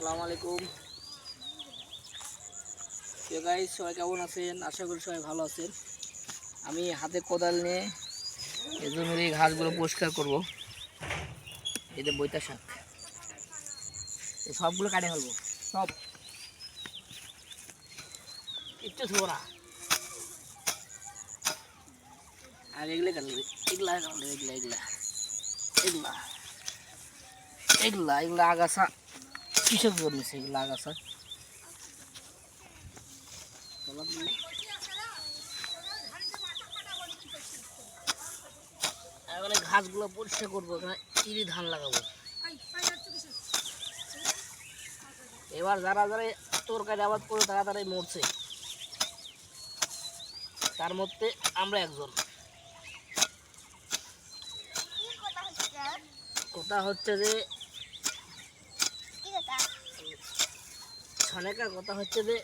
আসসালামু আলাইকুম। গাইজ সবাই কেমন আছেন? আশা করি সবাই ভালো আছেন। আমি হাতে কোদাল নিয়ে এই জমির এই ঘাসগুলো পরিষ্কার করব। যে বইতা শাক। এই সবগুলো কাটে ফেলব। সব। কিচ্ছু থবো না। আর এগুলো কাটলে এগুলা এগুলা এগুলা। এগুলা। এগুলা এগুলা আগাছা। কৃষক জন্মেছে এগুলা আগাছা এখানে ঘাসগুলো পরিষ্কার করব এখানে ইরি ধান লাগাবো। এবার যারা যারা তরকারি আবাদ করে তারা তারাই মরছে। তার মধ্যে আমরা একজন। কথা হচ্ছে যে ছনেকার কথা হচ্ছে যে,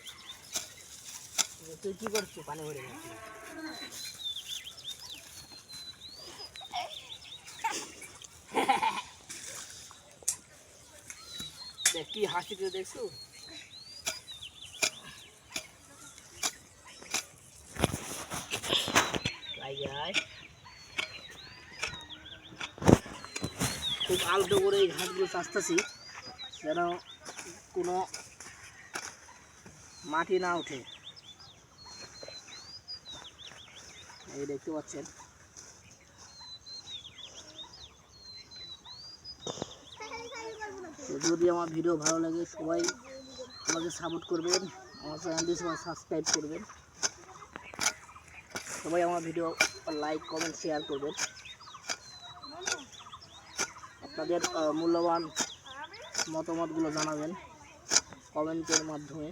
তুই কি করছিস? পানি ভরে কি হাসি তুই দেখছ? খুব আলতো করে এই ঘাসগুলো চাষতেছি, যেন কোনো মাটি না ওঠে এই দেখতে পাচ্ছেন। যদি আমার ভিডিও ভালো লাগে, সবাই আমাকে সাপোর্ট করবেন, আমার চ্যানেলটি সবাই সাবস্ক্রাইব করবেন। সবাই আমার ভিডিও লাইক কমেন্ট শেয়ার করবেন। আপনাদের মূল্যবান মতামতগুলো জানাবেন কমেন্টের মাধ্যমে।